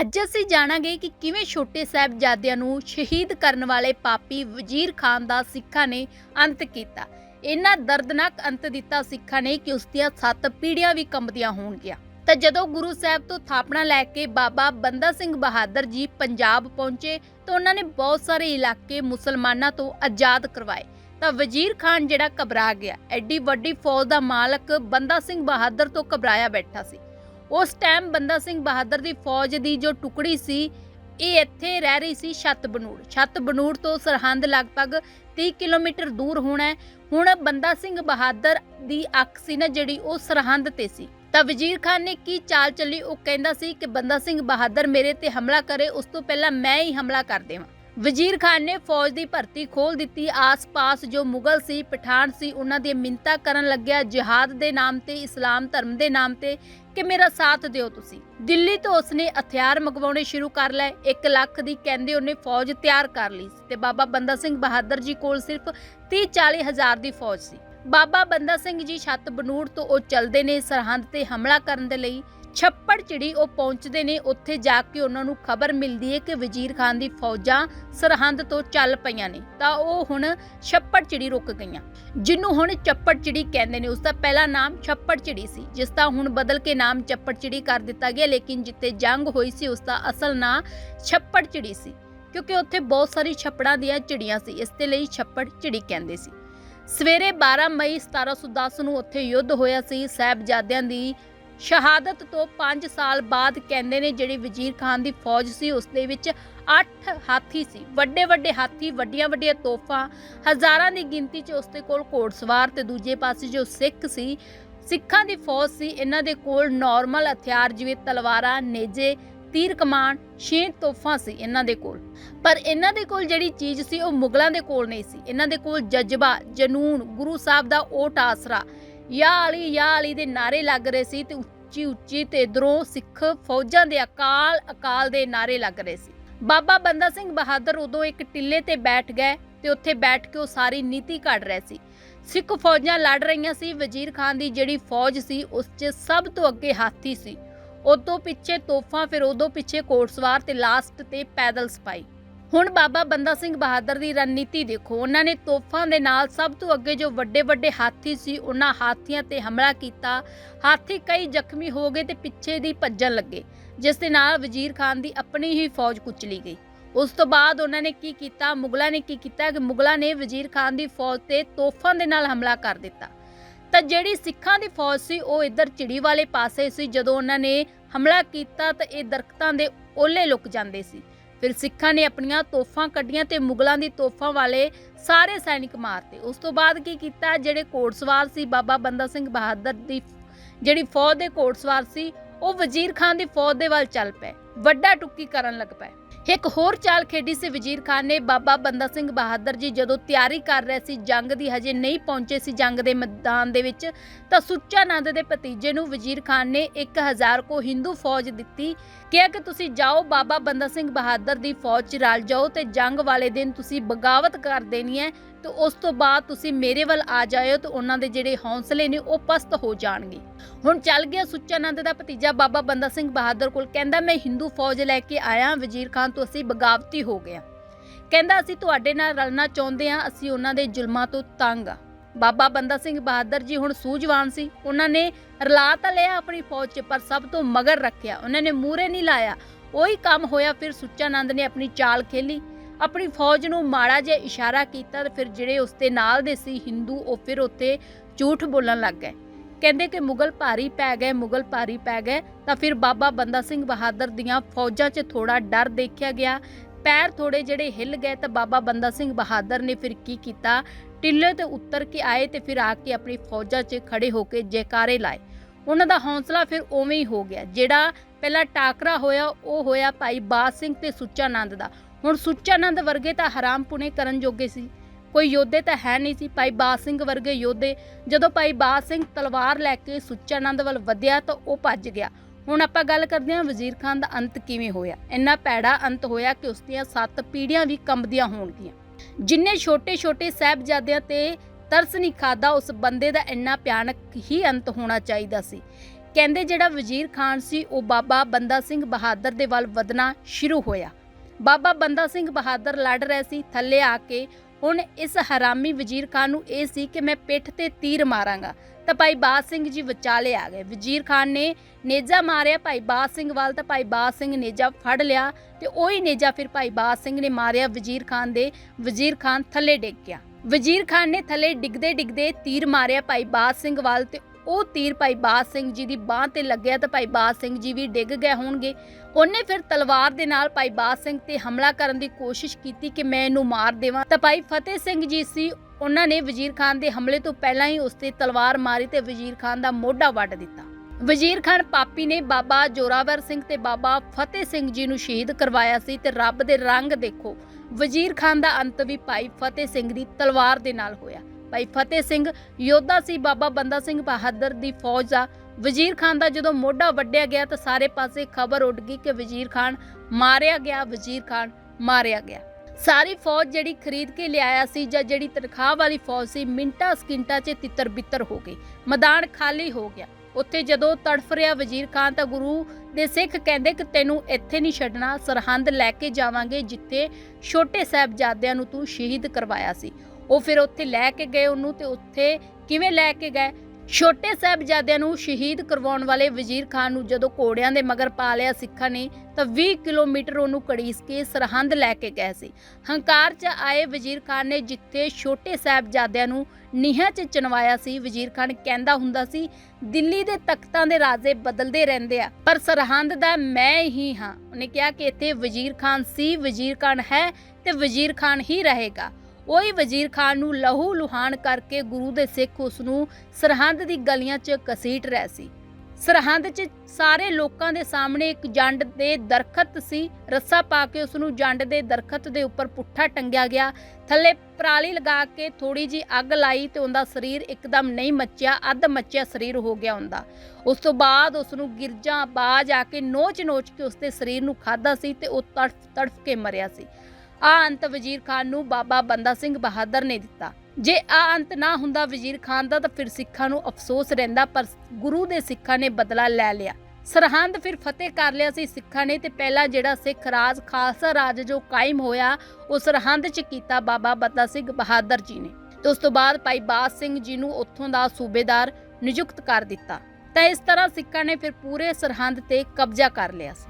ਅੱਜ ਅਸੀਂ ਜਾਣਾਂਗੇ ਕਿ ਕਿਵੇਂ ਛੋਟੇ ਸਾਹਿਬਜ਼ਾਦਿਆਂ ਨੂੰ ਸ਼ਹੀਦ ਕਰਨ ਵਾਲੇ ਪਾਪੀ ਵਜ਼ੀਰ ਖਾਨ ਦਾ ਸਿੱਖਾਂ ਨੇ ਅੰਤ ਕੀਤਾ। ਇੰਨਾ ਦਰਦਨਾਕ ਅੰਤ ਦਿੱਤਾ ਸਿੱਖਾਂ ਨੇ ਕਿ ਉਸ ਦੀਆਂ ਸੱਤ ਪੀੜ੍ਹੀਆਂ ਵੀ ਕੰਬਦੀਆਂ ਹੋਣਗੀਆਂ। ਤਾਂ ਜਦੋਂ ਗੁਰੂ ਸਾਹਿਬ ਤੋਂ ਥਾਪਣਾ ਲੈ ਕੇ ਬਾਬਾ ਬੰਦਾ ਸਿੰਘ ਬਹਾਦਰ ਜੀ ਪੰਜਾਬ ਪਹੁੰਚੇ, ਤਾਂ ਉਹਨਾਂ ਨੇ ਬਹੁਤ ਸਾਰੇ ਇਲਾਕੇ ਮੁਸਲਮਾਨਾਂ ਤੋਂ ਆਜ਼ਾਦ ਕਰਵਾਏ। ਤਾਂ ਵਜ਼ੀਰ ਖਾਨ ਜਿਹੜਾ ਘਬਰਾ ਗਿਆ, ਐਡੀ ਵੱਡੀ ਫੌਜ ਦਾ ਮਾਲਕ ਬੰਦਾ ਸਿੰਘ ਬਹਾਦਰ ਤੋਂ ਘਬਰਾਇਆ ਬੈਠਾ ਸੀ। ਉਸ ਟਾਈਮ ਬੰਦਾ ਸਿੰਘ ਬਹਾਦਰ ਦੀ ਫੌਜ ਦੀ ਜੋ ਟੁਕੜੀ ਸੀ, ਇਹ ਇੱਥੇ ਰਹਿ ਰਹੀ ਸੀ ਛੱਤ ਬਨੂੜ। ਛੱਤ ਬਨੂੜ ਤੋਂ ਸਰਹੰਦ ਲਗਭਗ 30 ਕਿਲੋਮੀਟਰ ਦੂਰ ਹੋਣਾ ਹੈ। ਹੁਣ ਬੰਦਾ ਸਿੰਘ ਬਹਾਦਰ ਦੀ ਅੱਖ ਸੀ ਨਾ ਜਿਹੜੀ, ਉਹ ਸਰਹੰਦ ਤੇ ਸੀ। ਤਾਂ ਵਜ਼ੀਰ ਖਾਨ ਨੇ ਕੀ ਚਾਲ ਚੱਲੀ, ਉਹ ਕਹਿੰਦਾ ਸੀ ਕਿ ਬੰਦਾ ਸਿੰਘ ਬਹਾਦਰ ਮੇਰੇ ਤੇ ਹਮਲਾ ਕਰੇ, ਉਸ ਤੋਂ ਪਹਿਲਾਂ ਮੈਂ ਹੀ ਹਮਲਾ ਕਰ ਦੇਵਾਂ। ਵਜ਼ੀਰ ਖਾਨ ਨੇ ਫੌਜ ਦੀ ਭਰਤੀ ਖੋਲ ਦਿੱਤੀ। ਆਸ-ਪਾਸ ਜੋ ਮੁਗਲ ਸੀ, ਪਠਾਨ ਸੀ, ਉਹਨਾਂ ਦੀ ਮਿੰਤਾ ਕਰਨ ਲੱਗਿਆ। ਜਿਹਾਦ ਦੇ ਨਾਮ ਤੇ, ਇਸਲਾਮ ਧਰਮ ਦੇ ਨਾਮ ਤੇ, ਕਿ ਮੇਰਾ ਸਾਥ ਦਿਓ ਤੁਸੀਂ। ਦਿੱਲੀ ਤੋਂ ਉਸਨੇ ਹਥਿਆਰ ਮੰਗਵਾਉਣੇ ਸ਼ੁਰੂ ਕਰ ਲਏ। 1 ਲੱਖ ਦੀ ਕਹਿੰਦੇ ਉਹਨੇ ਫੌਜ ਤਿਆਰ ਕਰ ਲਈ ਤੇ ਬਾਬਾ ਬੰਦਾ ਸਿੰਘ ਬਹਾਦਰ ਜੀ ਕੋਲ ਸਿਰਫ 30 40 ਹਜ਼ਾਰ ਦੀ ਫੌਜ ਸੀ। ਬਾਬਾ ਬੰਦਾ ਸਿੰਘ ਜੀ ਛੱਤ ਬਨੂੜ ਤੋਂ ਉਹ ਚੱਲਦੇ ਨੇ ਸਰਹੰਦ ਤੇ ਹਮਲਾ ਕਰਨ ਦੇ ਲਈ। ਛੱਪੜ ਚਿੜੀ ਉਹ ਪਹੁੰਚਦੇ ਨੇ, ਉੱਥੇ ਜਾ ਕੇ ਉਹਨਾਂ ਨੂੰ ਖਬਰ ਮਿਲਦੀ ਹੈ ਕਿ ਵਜ਼ੀਰ ਖਾਨ ਦੀ ਫੌਜਾਂ ਸਰਹੰਦ ਤੋਂ ਚੱਲ ਪਈਆਂ ਨੇ। ਤਾਂ ਉਹ ਹੁਣ ਛੱਪੜ ਚਿੜੀ ਰੁਕ ਗਈਆਂ। ਜਿਹਨੂੰ ਹੁਣ ਚੱਪੜ ਚਿੜੀ ਕਹਿੰਦੇ ਨੇ ਉਸ ਦਾ ਪਹਿਲਾ ਨਾਮ ਛੱਪੜ ਚਿੜੀ ਸੀ, ਜਿਸ ਦਾ ਹੁਣ ਬਦਲ ਕੇ ਨਾਮ ਚੱਪੜ ਚਿੜੀ ਕਰ ਦਿੱਤਾ ਗਿਆ, ਲੇਕਿਨ ਜਿੱਥੇ ਜੰਗ ਹੋਈ ਸੀ ਉਸ ਦਾ ਅਸਲ ਨਾਂ ਛੱਪੜ ਚਿੜੀ ਸੀ, ਕਿਉਂਕਿ ਉੱਥੇ ਬਹੁਤ ਸਾਰੀ ਛੱਪੜਾਂ ਦੀਆਂ ਚਿੜੀਆਂ ਸੀ, ਇਸ ਦੇ ਲਈ ਛੱਪੜ ਚਿੜੀ ਕਹਿੰਦੇ ਸੀ। ਸਵੇਰੇ 12 ਮਈ 1710 ਨੂੰ ਉੱਥੇ ਯੁੱਧ ਹੋਇਆ ਸੀ, ਸਾਹਿਬਜ਼ਾਦਿਆਂ ਦੀ ਸ਼ਹਾਦਤ ਤੋਂ 5 ਸਾਲ ਬਾਅਦ ਕਹਿੰਦੇ ਨੇ ਜਿਹੜੀ ਵਜ਼ੀਰ ਖਾਨ ਦੀ ਫੌਜ ਸੀ, ਉਸ ਦੇ ਵਿੱਚ 8 ਹਾਥੀ ਸੀ। ਵੱਡੇ ਵੱਡੇ ਹਾਥੀ, ਵੱਡੀਆਂ ਵੱਡੀਆਂ ਤੋਪਾਂ ਹਜ਼ਾਰਾਂ ਦੀ ਗਿਣਤੀ 'ਚ ਉਸ ਦੇ ਕੋਲ ਘੋੜਸਵਾਰ ਤੇ ਦੂਜੇ ਪਾਸੇ ਜੋ ਸਿੱਖ ਸੀ, ਸਿੱਖਾਂ ਦੀ ਫੌਜ ਸੀ, ਇਹਨਾਂ ਦੇ ਕੋਲ ਨਾਰਮਲ ਹਥਿਆਰ ਜਿਵੇਂ ਤਲਵਾਰਾਂ, ਨੇਜੇ, ਤੀਰ ਕਮਾਨ ਛੇ ਤੋਹਫ਼ਾ ਸੀ ਇਹਨਾਂ ਦੇ ਕੋਲ। ਪਰ ਇਹਨਾਂ ਦੇ ਕੋਲ ਜਿਹੜੀ ਚੀਜ਼ ਸੀ, ਉਹ ਮੁਗਲਾਂ ਦੇ ਕੋਲ ਨਹੀਂ ਸੀ। ਇਹਨਾਂ ਦੇ ਕੋਲ ਜਜ਼ਬਾ, ਜਨੂਨ, ਗੁਰੂ ਸਾਹਿਬ ਦਾ ਓਟ ਆਸਰਾ ਯਾ ਅਲੀ ਯਾ ਅਲੀ ਦੇ ਨਾਰੇ ਲੱਗ ਰਹੇ ਸੀ ਤੇ ਉੱਚੀ ਉੱਚੀ ਤੇ ਇਧਰੋਂ ਸਿੱਖ ਫੌਜਾਂ ਦੇ ਅਕਾਲ ਅਕਾਲ ਦੇ ਨਾਰੇ ਲੱਗ ਰਹੇ ਸੀ। ਬਾਬਾ ਬੰਦਾ ਸਿੰਘ ਬਹਾਦਰ ਉਦੋਂ ਇੱਕ ਟਿੱਲੇ ਤੇ ਬੈਠ ਗਏ ਤੇ ਉੱਥੇ ਬੈਠ ਕੇ ਉਹ ਸਾਰੀ ਨੀਤੀ ਘੜ ਰਹੇ ਸੀ। ਸਿੱਖ ਫੌਜਾਂ ਲੜ ਰਹੀਆਂ ਸੀ, ਵਜ਼ੀਰ ਖਾਨ ਦੀ ਜਿਹੜੀ ਫੌਜ ਸੀ ਉਸ 'ਚ ਸਭ ਤੋਂ ਅੱਗੇ ਹਾਥੀ ਸੀ। ਉਦੋਂ ਪਿੱਛੇ ਤੋਫਾਂ ਫਿਰ ਉਦੋਂ ਪਿੱਛੇ ਕੋਟਸਵਾਰ ਤੇ ਲਾਸਟ ਤੇ ਪੈਦਲ ਸਪਾਈ ਹੁਣ ਬਾਬਾ ਬੰਦਾ ਸਿੰਘ ਬਹਾਦਰ ਦੀ ਰਣਨੀਤੀ ਦੇਖੋ, ਉਹਨਾਂ ਨੇ ਤੋਫਾਂ ਦੇ ਨਾਲ ਸਭ ਤੋਂ ਅੱਗੇ ਜੋ ਵੱਡੇ ਵੱਡੇ ਹਾਥੀ ਸੀ, ਉਹਨਾਂ ਹਾਥੀਆਂ ਤੇ ਹਮਲਾ ਕੀਤਾ। ਹਾਥੀ ਕਈ ਜ਼ਖਮੀ ਹੋ ਗਏ ਤੇ ਪਿੱਛੇ ਦੀ ਭੱਜਣ ਲੱਗੇ, ਜਿਸ ਦੇ ਨਾਲ ਵਜ਼ੀਰ ਖਾਨ ਦੀ ਆਪਣੀ ਹੀ ਫੌਜ ਕੁਚਲੀ ਗਈ। ਉਸ ਤੋਂ ਬਾਅਦ ਉਹਨਾਂ ਨੇ ਕੀ ਕੀਤਾ? ਮੁਗਲਾਂ ਨੇ ਕੀ ਕੀਤਾ ਕਿ ਮੁਗਲਾਂ ਨੇ ਵਜ਼ੀਰ ਖਾਨ ਦੀ ਫੌਜ ਤੇ ਤੋਫਾਂ ਦੇ ਨਾਲ ਹਮਲਾ ਕਰ ਦਿੱਤਾ। ਤਾਂ ਜਿਹੜੀ ਸਿੱਖਾਂ ਦੀ ਫੌਜ ਸੀ, ਉਹ ਇੱਧਰ ਚਿੜੀ ਵਾਲੇ ਪਾਸੇ ਸੀ। ਜਦੋਂ ਉਹਨਾਂ ਨੇ ਹਮਲਾ ਕੀਤਾ ਤਾਂ ਇਹ ਦਰਖਤਾਂ ਦੇ ਓਲੇ ਲੁਕ ਜਾਂਦੇ ਸੀ। ਫਿਰ ਸਿੱਖਾਂ ਨੇ ਆਪਣੀਆਂ ਤੋਫਾਂ ਕੱਢੀਆਂ ਤੇ ਮੁਗਲਾਂ ਦੀ ਤੋਫਾਂ ਵਾਲੇ ਸਾਰੇ ਸੈਨਿਕ ਮਾਰਤੇ। ਉਸ ਤੋਂ ਬਾਅਦ ਕੀ ਕੀਤਾ? ਜਿਹੜੇ ਘੋੜਸਵਾਰ ਸੀ, ਬਾਬਾ ਬੰਦਾ ਸਿੰਘ ਬਹਾਦਰ ਦੀ ਜਿਹੜੀ ਫੌਜ ਦੇ ਘੋੜਸਵਾਰ ਸੀ, ਉਹ ਵਜ਼ੀਰ ਖਾਨ ਦੀ ਫੌਜ ਦੇ ਵੱਲ ਚੱਲ ਪਏ। ਵੱਡਾ ਟੁੱਕੀ ਕਰਨ ਲੱਗ ਪਏ। ਇੱਕ ਹੋਰ ਚਾਲ ਖੇਡੀ ਸੀ ਵਜ਼ੀਰ ਖਾਨ ਨੇ, ਬਾਬਾ ਬੰਦਾ ਸਿੰਘ ਬਹਾਦਰ ਜੀ ਜਦੋਂ ਤਿਆਰੀ ਕਰ ਰਹੇ ਸੀ, ਜੰਗ ਦੀ ਹਜੇ ਨਹੀਂ ਪਹੁੰਚੇ ਸੀ ਜੰਗ ਦੇ ਮੈਦਾਨ ਦੇ ਵਿੱਚ, ਤਾਂ ਸੁੱਚਾ ਨੰਦ ਦੇ ਭਤੀਜੇ ਨੂੰ ਵਜ਼ੀਰ ਖਾਨ ਨੇ 1000 ਕੋ ਹਿੰਦੂ ਫੌਜ ਦਿੱਤੀ। ਕਿਹਾ ਕਿ ਤੁਸੀਂ ਜਾਓ, ਬਾਬਾ ਬੰਦਾ ਸਿੰਘ ਬਹਾਦਰ ਦੀ ਫੌਜ 'ਚ ਰਲ ਜਾਓ ਤੇ ਜੰਗ ਵਾਲੇ ਦਿਨ ਤੁਸੀਂ ਬਗਾਵਤ ਕਰ ਦੇਣੀ ਹੈ, ਤੇ ਉਸ ਤੋਂ ਬਾਅਦ ਤੁਸੀਂ ਮੇਰੇ ਵੱਲ ਆ ਜਾਇਓ ਤੇ ਉਹਨਾਂ ਦੇ ਜਿਹੜੇ ਹੌਸਲੇ ਨੇ ਉਹ ਪਸਤ ਹੋ ਜਾਣਗੇ। ਹੁਣ ਚੱਲ ਗਿਆ ਸੁੱਚਾ ਨੰਦ ਦਾ ਭਤੀਜਾ ਬਾਬਾ ਬੰਦਾ ਸਿੰਘ ਬਹਾਦਰ ਕੋਲ। ਕਹਿੰਦਾ, ਮੈਂ ਹਿੰਦੂ ਫੌਜ ਲੈ ਕੇ ਆਇਆ, ਵਜ਼ੀਰ ਖਾਨ ਤੋਂ ਅਸੀਂ ਬਗਾਵਤੀ ਹੋ ਗਿਆ ਕਹਿੰਦਾ, ਅਸੀਂ ਤੁਹਾਡੇ ਨਾਲ ਰਲਣਾ ਚਾਹੁੰਦੇ ਹਾਂ, ਅਸੀਂ ਉਹਨਾਂ ਦੇ ਜ਼ੁਲਮਾਂ ਤੋਂ ਤੰਗ ਆ ਬਾਬਾ ਬੰਦਾ ਸਿੰਘ ਬਹਾਦਰ ਜੀ ਹੁਣ ਸੂਝਵਾਨ ਸੀ। ਉਹਨਾਂ ਨੇ ਰਲਾ ਤਾਂ ਲਿਆ ਆਪਣੀ ਫੌਜ 'ਚ, ਪਰ ਸਭ ਤੋਂ ਮਗਰ ਰੱਖਿਆ। ਉਹਨਾਂ ਨੇ ਮੂਰੇ ਨਹੀਂ ਲਾਇਆ। ਉਹੀ ਕੰਮ ਹੋਇਆ, ਫਿਰ ਸੁੱਚਾ ਨੰਦ ਨੇ ਆਪਣੀ ਚਾਲ ਖੇਲੀ। ਆਪਣੀ ਫੌਜ ਨੂੰ ਮਾੜਾ ਜਿਹਾ ਇਸ਼ਾਰਾ ਕੀਤਾ ਤੇ ਫਿਰ ਜਿਹੜੇ ਉਸ ਦੇ ਨਾਲ ਦੇ ਸੀ, ਹਿੰਦੂ, ਉਹ ਫਿਰ ਉੱਥੇ ਝੂਠ ਬੋਲਣ ਲੱਗ ਗਏ। ਕਹਿੰਦੇ ਕਿ ਮੁਗਲ ਭਾਰੀ ਪੈ ਗਏ, ਮੁਗਲ ਭਾਰੀ ਪੈ ਗਏ, ਤਾਂ ਫਿਰ ਬਾਬਾ ਬੰਦਾ ਸਿੰਘ ਬਹਾਦਰ ਦੀਆਂ ਫੌਜਾਂ 'ਚ ਥੋੜਾ ਡਰ ਦੇਖਿਆ ਗਿਆ। ਪੈਰ ਥੋੜੇ ਜਿਹੜੇ ਹਿੱਲ ਗਏ ਤਾਂ ਬਾਬਾ ਬੰਦਾ ਸਿੰਘ ਬਹਾਦਰ ਨੇ ਫਿਰ ਕੀ ਕੀਤਾ? ਟਿੱਲੇ ਤੇ ਉੱਤਰ ਕੇ ਆਏ ਤੇ ਫਿਰ ਆ ਕੇ ਆਪਣੀ ਫੌਜਾਂ 'ਚ ਖੜੇ ਹੋ ਕੇ ਜੈਕਾਰੇ ਲਾਏ। ਉਹਨਾਂ ਦਾ ਹੌਸਲਾ ਫਿਰ ਉਵੇਂ ਹੀ ਹੋ ਗਿਆ। ਜਿਹੜਾ ਪਹਿਲਾਂ ਟਾਕਰਾ ਹੋਇਆ, ਉਹ ਹੋਇਆ ਭਾਈ ਬਾਦ ਸਿੰਘ ਤੇ ਸੁੱਚਾ ਨੰਦ ਦਾ। ਹੁਣ ਸੁੱਚਾ ਨੰਦ ਵਰਗੇ ਤਾਂ ਹਰਾਮ ਪੁਣੇ ਕਰਨ ਜੋਗੇ ਸੀ। ਕੋਈ ਯੋਧੇ ਤਾਂ ਹੈ ਨਹੀਂ ਸੀ। ਭਾਈ ਬਾਦ ਸਿੰਘ ਵਰਗੇ ਯੋਧੇ ਜਦੋਂ ਭਾਈ ਬਾਦ ਸਿੰਘ ਤਲਵਾਰ ਲੈ ਕੇ ਸੁੱਚਾ ਨੰਦ ਵੱਲ ਵਧਿਆ ਤਾਂ ਉਹ ਭੱਜ ਗਿਆ। ਹੁਣ ਆਪਾਂ ਗੱਲ ਕਰਦੇ ਹਾਂ ਵਜ਼ੀਰ ਖਾਨ ਦਾ ਅੰਤ ਕਿਵੇਂ ਹੋਇਆ। ਇੰਨਾ ਭੈੜਾ ਅੰਤ ਹੋਇਆ ਕਿ ਉਸ ਦੀਆਂ ਸੱਤ ਪੀੜ੍ਹੀਆਂ ਵੀ ਕੰਬਦੀਆਂ ਹੋਣਗੀਆਂ। ਜਿੰਨੇ ਛੋਟੇ-ਛੋਟੇ ਸਾਹਿਬਜ਼ਾਦਿਆਂ ਤੇ ਤਰਸ ਨਹੀਂ ਖਾਦਾ, ਉਸ ਬੰਦੇ ਦਾ ਇੰਨਾ ਭਿਆਨਕ ਹੀ ਅੰਤ ਹੋਣਾ ਚਾਹੀਦਾ ਸੀ। ਕਹਿੰਦੇ ਜਿਹੜਾ ਵਜ਼ੀਰ ਖਾਨ ਸੀ, ਉਹ ਬਾਬਾ ਬੰਦਾ ਸਿੰਘ ਬਹਾਦਰ ਦੇ ਵੱਲ ਵਧਣਾ ਸ਼ੁਰੂ ਹੋਇਆ। ਬਾਬਾ ਬੰਦਾ ਸਿੰਘ ਬਹਾਦਰ ਲੜ ਰਹੇ ਸੀ, ਥੱਲੇ ਆ ਕੇ ਹੁਣ ਇਸ ਹਰਾਮੀ ਵਜ਼ੀਰ ਖਾਨ ਨੂੰ ਇਹ ਸੀ ਕਿ ਮੈਂ ਪਿੱਠ ਤੇ ਤੀਰ ਮਾਰਾਂਗਾ। ਤਾਂ ਭਾਈ ਬਾਦ ਸਿੰਘ ਜੀ ਵਿਚਾਲੇ ਆ ਗਏ। ਵਜ਼ੀਰ ਖਾਨ ਨੇ ਨੇਜਾ ਮਾਰਿਆ, ਭਾਈ ਬਾਦ ਸਿੰਘ ਵੱਲ ਤਾਂ ਭਾਈ ਬਾਦ ਸਿੰਘ ਨੇਜਾ ਫੜ ਲਿਆ ਤੇ ਉਹੀ ਨੇਜਾ ਫਿਰ ਭਾਈ ਬਾਦ ਸਿੰਘ ਨੇ ਮਾਰਿਆ ਵਜ਼ੀਰ ਖਾਨ ਦੇ। ਵਜ਼ੀਰ ਖਾਨ ਥੱਲੇ ਡਿੱਗ ਗਿਆ। ਵਜ਼ੀਰ ਖਾਨ ਨੇ ਥੱਲੇ ਡਿੱਗਦੇ ਡਿੱਗਦੇ ਤੀਰ ਮਾਰਿਆ ਭਾਈ ਬਾਦ ਸਿੰਘ ਵੱਲ ਤੇ ਉਹ ਤੀਰ ਭਾਈ ਬਾਦ ਸਿੰਘ ਜੀ ਦੀ ਬਾਹ ਤੇ ਲੱਗਿਆ ਤਾਂ ਭਾਈ ਬਾਦ ਸਿੰਘ ਜੀ ਵੀ ਡਿੱਗ ਗਏ ਹੋਣਗੇ। ਉਹਨੇ ਫਿਰ ਤਲਵਾਰ ਦੇ ਨਾਲ ਭਾਈ ਬਾਦ ਸਿੰਘ ਤੇ ਹਮਲਾ ਕਰਨ ਦੀ ਕੋਸ਼ਿਸ਼ ਕੀਤੀ ਕਿ ਮੈਂ ਇਹਨੂੰ ਮਾਰ ਦੇਵਾਂ। ਤਾਂ ਭਾਈ ਫਤਿਹ ਸਿੰਘ ਜੀ ਸੀ, ਉਹਨਾਂ ਨੇ ਵਜ਼ੀਰ ਖਾਨ ਦੇ ਹਮਲੇ ਤੋਂ ਪਹਿਲਾਂ ਹੀ ਉਸ ਤੇ ਤਲਵਾਰ ਮਾਰੀ ਤੇ ਵਜ਼ੀਰ ਖਾਨ ਦਾ ਮੋਢਾ ਵੱਢ ਦਿੱਤਾ। ਵਜ਼ੀਰ ਖਾਨ ਪਾਪੀ ਨੇ ਬਾਬਾ ਜੋਰਾਵਰ ਸਿੰਘ ਤੇ ਬਾਬਾ ਫਤਿਹ ਸਿੰਘ ਜੀ ਨੂੰ ਸ਼ਹੀਦ ਕਰਵਾਇਆ ਸੀ ਤੇ ਰੱਬ ਦੇ ਰੰਗ ਦੇਖੋ। ਵਜ਼ੀਰ ਖਾਨ ਦਾ ਅੰਤ ਵੀ ਭਾਈ ਫਤਿਹ ਸਿੰਘ ਦੀ ਤਲਵਾਰ ਦੇ ਨਾਲ ਹੋਇਆ। ਭਾਈ ਫਤਿਹ ਸਿੰਘ, ਯੋਧਾ ਸੀ ਬਾਬਾ ਬੰਦਾ ਸਿੰਘ ਬਹਾਦਰ ਦੀ ਫੌਜ ਦਾ ਵਜ਼ੀਰ ਖਾਨ ਦਾ ਜਦੋਂ ਮੋਢਾ ਵੱਢਿਆ ਗਿਆ ਤਾਂ ਸਾਰੇ ਪਾਸੇ ਖਬਰ ਉੱਡ ਗਈ ਕਿ ਵਜ਼ੀਰ ਖਾਨ ਮਾਰਿਆ ਗਿਆ, ਵਜ਼ੀਰ ਖਾਨ ਮਾਰਿਆ ਗਿਆ। ਸਾਰੀ ਫੌਜ ਜਿਹੜੀ ਖਰੀਦ ਕੇ ਲਿਆਇਆ ਸੀ ਜਾਂ ਜਿਹੜੀ ਤਨਖਾਹ ਵਾਲੀ ਫੌਜ ਸੀ, ਮਿੰਟਾਂ ਸਕਿੰਟਾਂ 'ਚ ਤਿੱਤਰ ਬਿੱਤਰ ਹੋ ਗਈ, ਮੈਦਾਨ ਖਾਲੀ ਹੋ ਗਿਆ। ਉੱਥੇ ਜਦੋਂ ਤੜਫ ਰਿਹਾ ਵਜ਼ੀਰ ਖਾਨ ਤਾਂ ਗੁਰੂ ਦੇ ਸਿੱਖ ਕਹਿੰਦੇ ਕਿ ਤੈਨੂੰ ਇੱਥੇ ਨਹੀਂ ਛੱਡਣਾ, ਸਰਹੰਦ ਲੈ ਕੇ ਜਾਵਾਂਗੇ ਜਿੱਥੇ ਛੋਟੇ ਸਾਹਿਬਜ਼ਾਦਿਆਂ ਨੂੰ ਤੂੰ ਸ਼ਹੀਦ ਕਰਵਾਇਆ ਸੀ। ਉਹ ਫਿਰ ਉੱਥੇ ਲੈ ਕੇ ਗਏ ਉਹਨੂੰ ਤੇ ਉੱਥੇ ਕਿਵੇਂ ਲੈ ਕੇ ਗਏ? ਛੋਟੇ ਸਾਹਿਬਜ਼ਾਦਿਆਂ ਨੂੰ ਸ਼ਹੀਦ ਕਰਵਾਉਣ ਵਾਲੇ ਵਜ਼ੀਰ ਖਾਨ ਨੂੰ ਜਦੋਂ ਘੋੜਿਆਂ ਦੇ ਮਗਰ ਪਾ ਲਿਆ ਸਿੱਖਾਂ ਨੇ, ਤਾਂ 20 ਕਿਲੋਮੀਟਰ ਉਹਨੂੰ ਕੜੀਸ ਕੇ ਸਰਹੰਦ ਲੈ ਕੇ ਗਏ ਸੀ। ਹੰਕਾਰ 'ਚ ਆਏ ਵਜ਼ੀਰ ਖਾਨ ਨੇ ਜਿੱਥੇ ਛੋਟੇ ਸਾਹਿਬਜ਼ਾਦਿਆਂ ਨੂੰ ਨੀਹਾਂ 'ਚ ਚਣਵਾਇਆ ਸੀ, ਵਜ਼ੀਰ ਖਾਨ ਕਹਿੰਦਾ ਹੁੰਦਾ ਸੀ, ਦਿੱਲੀ ਦੇ ਤਖਤਾਂ ਦੇ ਰਾਜੇ ਬਦਲਦੇ ਰਹਿੰਦੇ ਆ, ਪਰ ਸਰਹੰਦ ਦਾ ਮੈਂ ਹੀ ਹਾਂ। ਉਹਨੇ ਕਿਹਾ ਕਿ ਇੱਥੇ ਵਜ਼ੀਰ ਖਾਨ ਸੀ, ਵਜ਼ੀਰ ਖਾਨ ਹੈ ਤੇ ਵਜ਼ੀਰ ਖਾਨ ਹੀ ਰਹੇਗਾ। ਉਹੀ ਵਜ਼ੀਰ ਖਾਨ ਨੂੰ ਲਹੂ ਲੁਹਾਨ ਕਰਕੇ ਗੁਰੂ ਦੇ ਸਿੱਖ ਉਸ ਨੂੰ ਸਰਹੰਦ ਦੀ ਗਲੀਆਂ 'ਚ ਕਸੀਟ ਰਹੇ ਸੀ। ਸਰਹੰਦ 'ਚ ਸਾਰੇ ਲੋਕਾਂ ਦੇ ਸਾਹਮਣੇ ਇੱਕ ਜੰਡ ਦੇ ਦਰਖਤ ਸੀ। ਰੱਸਾ ਪਾ ਕੇ ਉਸ ਨੂੰ ਜੰਡ ਦੇ ਦਰਖਤ ਦੇ ਉੱਪਰ ਪੁੱਠਾ ਟੰਗਿਆ ਗਿਆ। ਥੱਲੇ ਪਰਾਲੀ ਲਗਾ ਕੇ ਥੋੜੀ ਜੀ ਅੱਗ ਲਾਈ ਤੇ ਉਹਦਾ ਸਰੀਰ ਇੱਕਦਮ ਨਹੀਂ ਮੱਚਿਆ, ਅੱਧ ਮੱਚਿਆ ਸਰੀਰ ਹੋ ਗਿਆ ਹੁੰਦਾ ਉਸ ਤੋਂ ਬਾਅਦ ਉਸ ਨੂੰ ਗਿਰਜਾਂ ਬਾਜ ਆ ਕੇ ਨੋਚ ਨੋਚ ਕੇ ਉਸਦੇ ਸਰੀਰ ਨੂੰ ਖਾਦਾ ਸੀ ਤੇ ਉਹ ਤੜਫ ਤੜਫ ਕੇ ਮਰਿਆ ਸੀ। ਆ ਅੰਤ ਵਜ਼ੀਰ ਖਾਨ ਨੂੰ ਬਾਬਾ ਬੰਦਾ ਸਿੰਘ ਬਹਾਦਰ ਨੇ ਦਿੱਤਾ। ਜੇ ਆ ਅੰਤ ਨਾ ਹੁੰਦਾ ਵਜ਼ੀਰ ਖਾਨ ਦਾ ਤਾਂ ਫਿਰ ਸਿੱਖਾਂ ਨੂੰ ਅਫਸੋਸ ਰਹਿੰਦਾ, ਪਰ ਗੁਰੂ ਦੇ ਸਿੱਖਾਂ ਨੇ ਬਦਲਾ ਲੈ ਲਿਆ। ਸਰਹੰਦ ਫਿਰ ਫਤਿਹ ਕਰ ਲਿਆ ਸੀ ਸਿੱਖਾਂ ਨੇ ਤੇ ਪਹਿਲਾ ਜਿਹੜਾ ਸਿੱਖ ਰਾਜ ਖਾਲਸਾ ਰਾਜ ਜੋ ਕਾਇਮ ਹੋਇਆ, ਉਹ ਸਰਹੰਦ 'ਚ ਕੀਤਾ ਬਾਬਾ ਬੰਦਾ ਸਿੰਘ ਬਹਾਦਰ ਜੀ ਨੇ। ਤੇ ਉਸ ਤੋਂ ਬਾਅਦ ਭਾਈ ਬਾਦ ਸਿੰਘ ਜੀ ਨੂੰ ਉੱਥੋਂ ਦਾ ਸੂਬੇਦਾਰ ਨਿਯੁਕਤ ਕਰ ਦਿੱਤਾ। ਤਾਂ ਇਸ ਤਰ੍ਹਾਂ ਸਿੱਖਾਂ ਨੇ ਫਿਰ ਪੂਰੇ ਸਰਹੰਦ ਤੇ ਕਬਜ਼ਾ ਕਰ ਲਿਆ ਸੀ।